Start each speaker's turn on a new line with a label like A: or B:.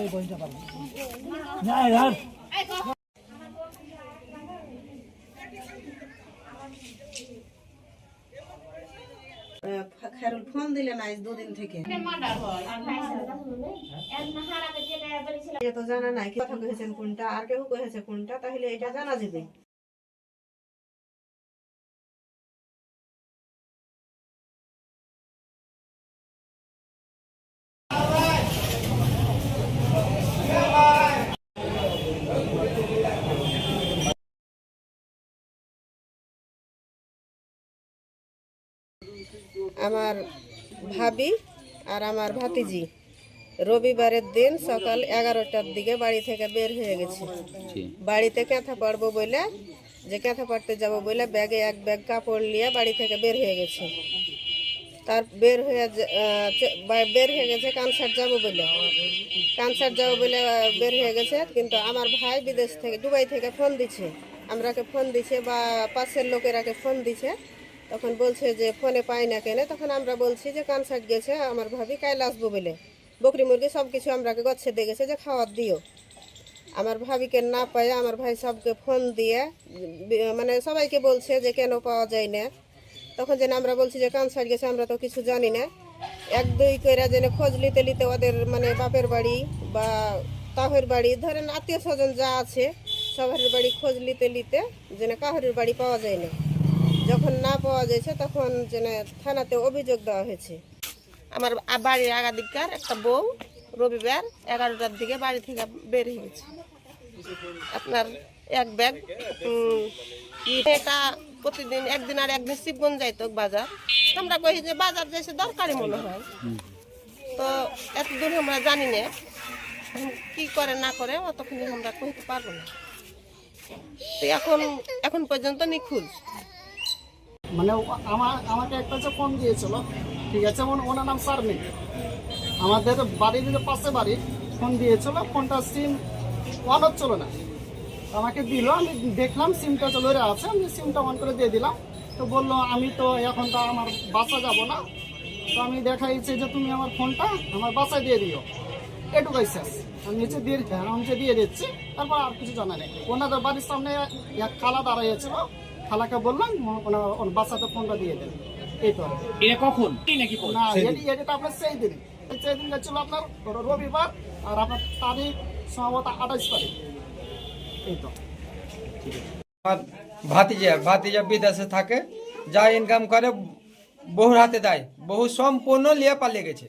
A: এই
B: ফোন দিলে আজ দুদিন থেকে। তো জানা নাই কথা কহেছেন কোনটা, আর কেউ কহেছে কোনটা, তাহলে এটা জানা যাবে। আমার ভাবি আর আমার ভাতিজি। রবিবারের দিন সকাল এগারোটার দিকে বাড়ি থেকে বের হয়ে গেছে। বাড়িতে কেঁথা পাড়বো বলে যে কেঁথা পাড়তে যাব বলে ব্যাগে এক ব্যাগ কাপড় নিয়ে বাড়ি থেকে বের হয়ে গেছে। তার বের হয়ে বের হয়ে গেছে কানসার যাব বলে কানসার যাব বলে বের হয়ে গেছে কিন্তু আমার ভাই বিদেশ থেকে দুবাই থেকে ফোন দিছে। আমরাকে ফোন দিছে বা পাশের লোকেরাকে ফোন দিছে তখন বলছে যে ফোনে পাই না কেন? তখন আমরা বলছি যে কানসার্ট গেছে, আমার ভাবি কাইল আসব বলে। বকরি মুরগি সব কিছু আমরাকে গচ্ছে দিয়ে গেছে যে খাওয়ার দিও। আমার ভাবিকে না পাই আমার ভাই সবকে ফোন দিয়ে মানে সবাইকে বলছে যে কেন পাওয়া যায় না। তখন যেন আমরা বলছি যে কানসার গেছে, আমরা তো কিছু জানি না। এক দুই করে যেন খোঁজ নিতে নিতে ওদের মানে বাপের বাড়ি বা তাহের বাড়ি, ধরেন আত্মীয় স্বজন যা আছে সবার বাড়ি খোঁজ নিতে নিতে যেন কাহরের বাড়ি পাওয়া যায় না। যখন না পাওয়া যাচ্ছে তখন যেন থানাতে অভিযোগ দেওয়া হয়েছে। আমার বাড়ির আগাদিককার একটা বউ, রবিবার এগারোটার দিকে বাড়ি থেকে বের হয়েছে। আপনার এক ব্যাগ এটা প্রতিদিন, একদিন আর একদিন শিবগঞ্জ যাইতো বাজার। আমরা কই যে বাজার যাইছে, দরকারি মনে হয়। তো এতদূর আমরা জানি না, কি করে না করে, অতক্ষণ আমরা কইতে পারব না। তো এখন এখন পর্যন্ত নিখোঁজ।
C: মানে আমার আমাকে একটা যে ফোন দিয়েছিল, ঠিক আছে ওন- ওনার নাম সারমিন। আমাদের বাড়ির যে পাশে বাড়ি ফোন দিয়েছিল ফোনটা সিম অন হচ্ছিল না। আমাকে দিল, আমি দেখলাম সিমটা চলে আছে, আমি সিমটা অন করে দিয়ে দিলাম। তো বলল, আমি তো এখন তো আমার বাসা যাব না। তো আমি দেখাইছি যে তুমি আমার ফোনটা আমার বাসায় দিয়ে দিও। এটুকাই শেষ। আমি নিচে দিয়ে, আমি দিয়ে দিচ্ছি, তারপর আর কিছু জানা নেই। ওনাদের বাড়ির সামনে এক খালা দাঁড়াইয়েছিল খালাকে বললাম বাচ্চাতে ফোনটা দিয়ে দেন। এই তো।
A: এটা কখন? নাকি
C: না এটা আপনার সেই দিন। সেই দিন ছিল আপনার রবিবার আর আপনার তারিখ সম্ভবত আঠাশ তারিখ। এই তো।
D: ভাতিজা ভাতিজা বিদেশে থাকে যা ইনকাম করে বহুর হাতে দেয়। বহু সম্পূর্ণ নিয়ে পালিয়ে গেছে